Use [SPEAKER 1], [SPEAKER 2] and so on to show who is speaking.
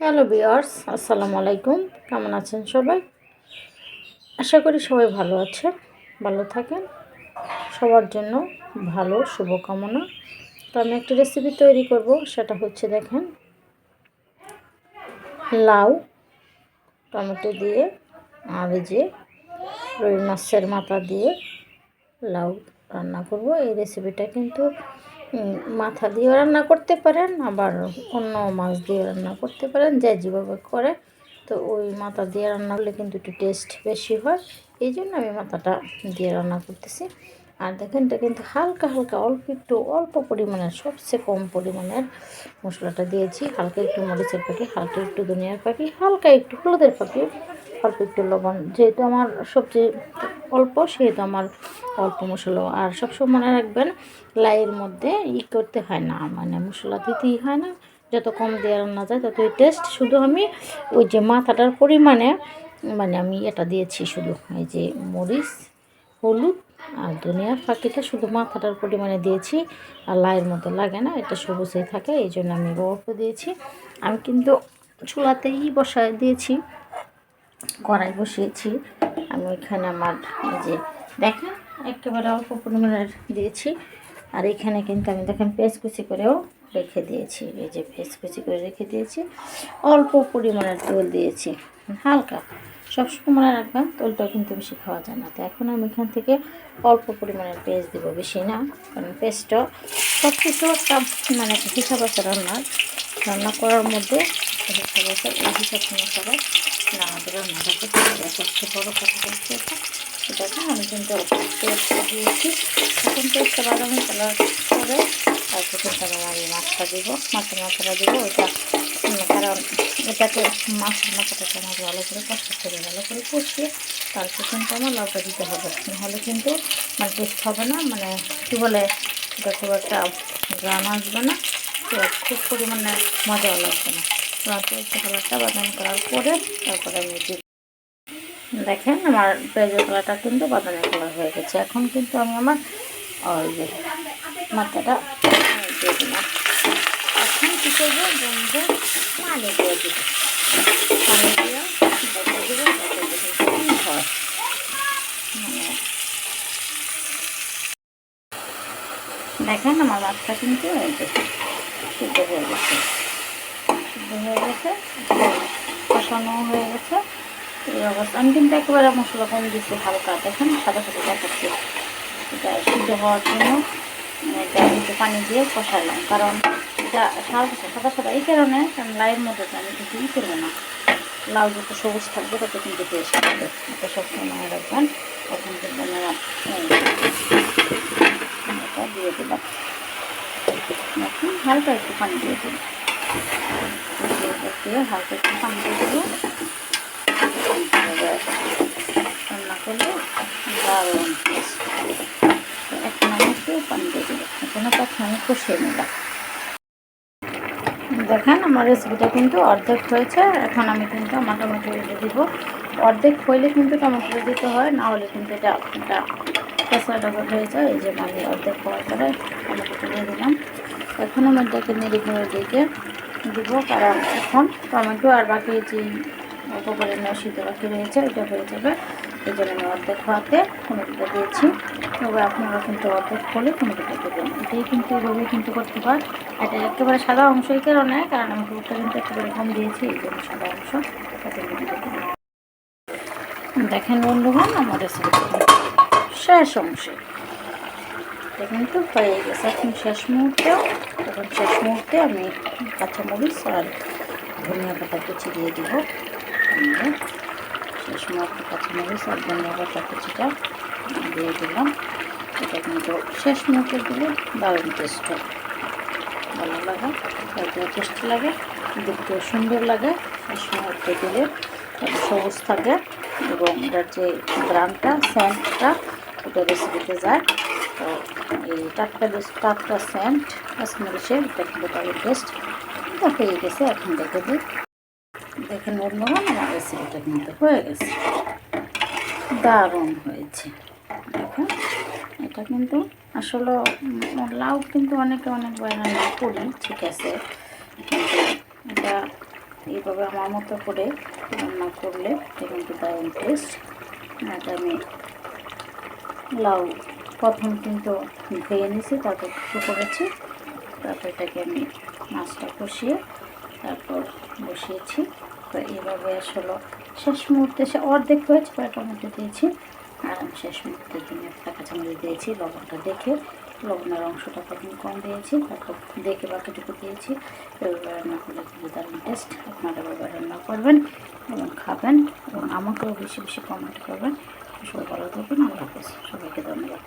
[SPEAKER 1] Hello বিয়ার্স আসসালামু আলাইকুম কেমন আছেন সবাই? আশা করি সবাই ভালো আছে ভালো থাকেন। সবার জন্য ভালো শুভকামনা। তো আমি একটা রেসিপি তৈরি করব, সেটা হচ্ছে দেখেন, লাউ, টমেটো দিয়ে, আর যে রুই মাছের মাথা দিয়ে লাউ রান্না করব। এই রেসিপিটা কিন্তু মাথা দিয়ে রান্না করতে পারেন, আবার অন্য মাছ দিয়ে রান্না করতে পারেন, যে যেভাবে করে। তো ওই মাথা দিয়ে রান্না করলে কিন্তু একটু টেস্ট বেশি হয়। এই জন্য আমি মাথাটা দিয়ে রান্না করতেছি। আর দেখেন, এটা কিন্তু হালকা হালকা, অল্প একটু, অল্প পরিমাণের, সবচেয়ে কম পরিমাণের মশলাটা দিয়েছি। হালকা একটু মরিচের পাখি, হালকা একটু ধনিয়ার পাখি, হালকা একটু হলুদের পাখি, অল্প একটু লবণ। যেহেতু আমার সবজি অল্প, সেহেতু আমার অল্প মশলা। আর সবসময় মনে রাখবেন, লাইয়ের মধ্যে ই করতে হয় না। মানে মশলা দিতেই হয় না। যত কম দিয়ে রান্না যায়, ততই টেস্ট শুধু আমি ওই যে মাথাটার পরিমাণে মানে আমি এটা দিয়েছি শুধু। এই যে মরিচ, হলুদ আর ধনিয়ার ফাঁকিটা শুধু মাথাটার পরিমাণে দিয়েছি। আর লাইয়ের মতো লাগে না, এটা সবুজেই থাকে। এই জন্য আমি অল্প দিয়েছি। আমি কিন্তু চুলাতেই বসায় দিয়েছি। কড়াই বসিয়েছি। আমি ওইখানে আমার যে, দেখেন, একেবারে অল্প পরিমাণের দিয়েছি। আর এখানে কিন্তু আমি দেখেন পেস্ট কুচি করেও রেখে দিয়েছি। এই যে পেস্ট কুচি করে রেখে দিয়েছি। অল্প পরিমাণের তেল দিয়েছি। হালকা। সবসময় মনে রাখবেন তেলটা কিন্তু বেশি খাওয়া যায় না। তো এখন আমি এখান থেকে অল্প পরিমাণের পেস্ট দেবো। বেশি না, কারণ পেস্টটা সব কিছু একটা মানে হিসাব আছে রান্নার। রান্না করার মধ্যে হিসাব আছে এই হিসাব অনুসারে আমাদের হবে সবচেয়ে বড়ো কথা হচ্ছে এটা। এটাকে আমি কিন্তু দিয়েছি এখন পেস্টটা বাদামি কালার করে তারপর কিন্তু আমি মাছটা দেবো মাছের মাথাটা দেবো। উম, কারণ এটাকে মাছের মাথাটাকে আমার ভালো করে কষ্ট করে ভালো করে কষিয়ে তারপর কিন্তু আমার লাউটা দিতে হবে। নাহলে কিন্তু মানে টেস্ট হবে না মানে কী বলে এটা খুব একটা গ্রাম আসবে না। খুব পরিমাণে মজাও লাগবে না। পেঁয়াজের কালারটা বাদামি কালার করে তারপরে আমি দেখেন আমার পেঁয়াজের কালারটা কিন্তু বাদামি কালার হয়ে গেছে। এখন কিন্তু আমি আমার ওই যে মাথাটা দিয়ে দিলাম। এখন কী করব? বন্ধু পানি দিয়ে দিব। পানি দিয়ে হয়। দেখেন আমার মাছটা কিন্তু হয়ে গেছে। হয়ে গেছে, কষানো হয়ে গেছে। এই অবস্থা আমি কিন্তু একেবারে মশলা কম দিচ্ছি হালকা, দেখেন, সাদা সাদা দেখাচ্ছি। এটা সিদ্ধ হওয়ার জন্য এটা একটু পানি দিয়ে কষালাম, কারণ এটা সাদা সাদা সাদা এই কারণে কারণ লাইয়ের মধ্যে আমি কিন্তু ই করব না। লাউ যত সবুজ থাকবে তত কিন্তু টেস্ট হবে। এটা সবসময় মনে রাখবেন। তখন কিন্তু এটা দিয়ে দিলাম। হালকা একটু পানি দিয়ে দিলাম। পানি দিয়ে এখন দেখেন, আমার রেসিপিটা কিন্তু অর্ধেক হয়েছে। এখন আমি কিন্তু আমার টমেটো দিয়ে দিব। অর্ধেক হইলে কিন্তু টমেটো দিতে হয়, না হলে কিন্তু এটা এটা কেঁচা হয়ে যায়। এই যে আমি অর্ধেক হওয়ার পরে টমেটোটা দিয়ে দিলাম। এখন আমি এটাকে নেড়ে দিকে দিব, কারণ এখন টমেটো আর বাকি যে অল্প পরিমাণে শীত বাকি রয়েছে, এটা হয়ে যাবে। এই জন্য অর্ধেক হওয়াতে টমেটোটা দিয়েছি। তবে আপনারা কিন্তু অর্ধেক হলে টমেটোটা দেবেন। এটাই কিন্তু এভাবেই কিন্তু করতে হয় এটা একেবারে সাদা অংশ, এই কারণে, কারণ আমি দুধটা কিন্তু একেবারে কম দিয়েছি, এই জন্য সাদা অংশ। দেখেন বন্ধুগণ আমার রেসিপিটা শেষ অংশে। কিন্তু হয়ে গেছে। এখন শেষ মুহূর্তে, এখন শেষ মুহূর্তে আমি কাঁচামরিচ আর ধনিয়া পাতা কুচি দিয়ে দিব। আমরা শেষ মুহূর্তে কাঁচামরিচ আর ধনিয়া পাতা কুচিটা দিয়ে দিলাম। এটা কিন্তু শেষ মুহূর্তে দিলে দারুণ টেস্ট হয়। ভালো লাগে, খেতে টেস্ট লাগে, দেখতেও সুন্দর লাগে। শেষ মুহূর্তে দিলে সবুজ থাকে এবং এটার যে গ্রামটা স্যান্ডটা ওটা রেসিপিতে যায়। তো এই টাটকা টাটকা স্যান্ড কাশ্মীরিসের এটা কিন্তু তাদের টেস্ট এটা হয়ে গেছে, এখন দেখে দিই। দেখেন বন্ধুগণ আমার রেসিপিটা কিন্তু হয়ে গেছে। দারুণ হয়েছে। দেখুন এটা কিন্তু আসলে লাউ কিন্তু অনেকে অনেক রান্না করি, ঠিক আছে। কিন্তু এটা এইভাবে আমার মতো করে রান্না করলে এটা কিন্তু দারুণ টেস্ট এটা আমি লাউ প্রথম কিন্তু ধুয়ে নিয়েছি, তারপর কিছু করেছি। তারপর এটাকে আমি মাছটা কষিয়ে তারপর বসিয়েছি। তো এইভাবে আসলে শেষ মুহূর্তে সে অর্ধেক হয়েছে, কয়েক টমেটো দিয়েছি। আর আমি শেষ মুহূর্তে দিনে একটা কাঁচামরিচ দিয়েছি, লবণটা দেখে। লবণের অংশটা প্রথম কম দিয়েছি, তারপর দেখে বাকিটুকু দিয়েছি। এভাবে রান্না করলে কিন্তু দারুণ টেস্ট আপনারা এভাবে রান্না করবেন এবং খাবেন এবং আমাকেও বেশি বেশি কমেন্ট করবেন। সবাই ভালো থাকবেন, আল্লাহ হাফেজ। সবাইকে ধন্যবাদ।